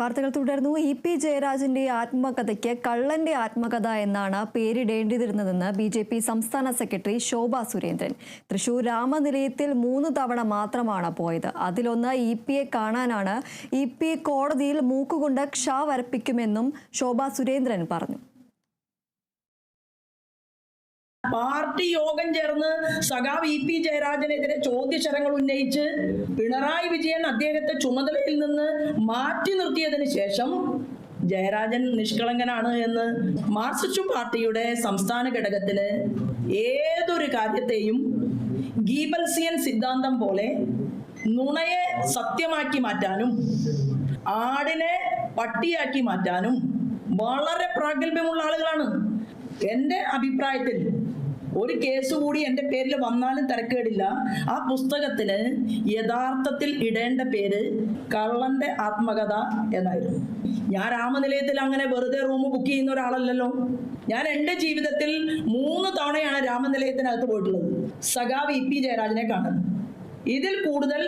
വാർത്തകൾ തുടർന്നു. E P ജയരാജന്റെ ആത്മകഥയ്ക്ക് കള്ളന്റെ ആത്മകഥ എന്നാണ് പേരിടേണ്ടിയിരുന്നതെന്ന് ബി ജെ പി സംസ്ഥാന സെക്രട്ടറി ശോഭ സുരേന്ദ്രൻ. തൃശൂർ രാമനിലയത്തിൽ മൂന്ന് തവണ മാത്രമാണ് പോയത്. അതിലൊന്ന് ഇ പിയെ കാണാനാണ്. ഇ പി കോടതിയിൽ മൂക്കുകൊണ്ട് ക്ഷ വരപ്പിക്കുമെന്നും ശോഭ സുരേന്ദ്രൻ പറഞ്ഞു. പാർട്ടി യോഗം ചേർന്ന് സഖാവ് ഇ പി ജയരാജനെതിരെ ചോദ്യശരങ്ങൾ ഉന്നയിച്ച് പിണറായി വിജയൻ അദ്ദേഹത്തെ ചുമതലയിൽ നിന്ന് മാറ്റി നിർത്തിയതിനു ശേഷം ജയരാജൻ നിഷ്കളങ്കനാണ് എന്ന് മാർക്സിസ്റ്റ് പാർട്ടിയുടെ സംസ്ഥാന ഘടകത്തിന് ഏതൊരു കാര്യത്തെയും ഗീബൽസിയൻ സിദ്ധാന്തം പോലെ നുണയെ സത്യമാക്കി മാറ്റാനും ആടിനെ പട്ടിയാക്കി മാറ്റാനും വളരെ പ്രാഗൽഭ്യമുള്ള ആളുകളാണ്. എന്റെ അഭിപ്രായത്തിൽ ഒരു കേസ് കൂടി എന്റെ പേരിൽ വന്നാലും തിരക്കേടില്ല. ആ പുസ്തകത്തിന് യഥാർത്ഥത്തിൽ ഇടേണ്ട പേര് കള്ളന്റെ ആത്മകഥ എന്നായിരുന്നു. ഞാൻ രാമനിലയത്തിൽ അങ്ങനെ വെറുതെ റൂം ബുക്ക് ചെയ്യുന്ന ഒരാളല്ലല്ലോ. ഞാൻ എന്റെ ജീവിതത്തിൽ മൂന്ന് തവണയാണ് രാമനിലയത്തിനകത്ത് പോയിട്ടുള്ളത്. സഖാവ് ഇ പി ജയരാജനെ കാണാൻ ഇതിൽ കൂടുതൽ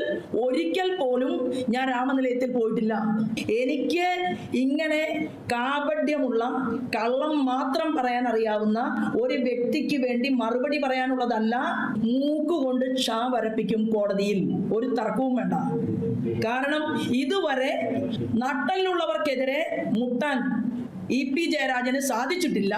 ഒരിക്കൽ പോലും ഞാൻ രാമനിലയത്തിൽ പോയിട്ടില്ല. എനിക്ക് ഇങ്ങനെ കാപഢ്യമുള്ള കള്ളം മാത്രം പറയാൻ അറിയാവുന്ന ഒരു വ്യക്തിക്ക് വേണ്ടി മറുപടി പറയാനുള്ളതല്ല മൂക്കുകൊണ്ട് ക്ഷാ വരപ്പിക്കും കോടതിയിൽ. ഒരു തർക്കവും വേണ്ട. കാരണം ഇതുവരെ നട്ടലിലുള്ളവർക്കെതിരെ മുട്ടാൻ ഇ പി ജയരാജന് സാധിച്ചിട്ടില്ല.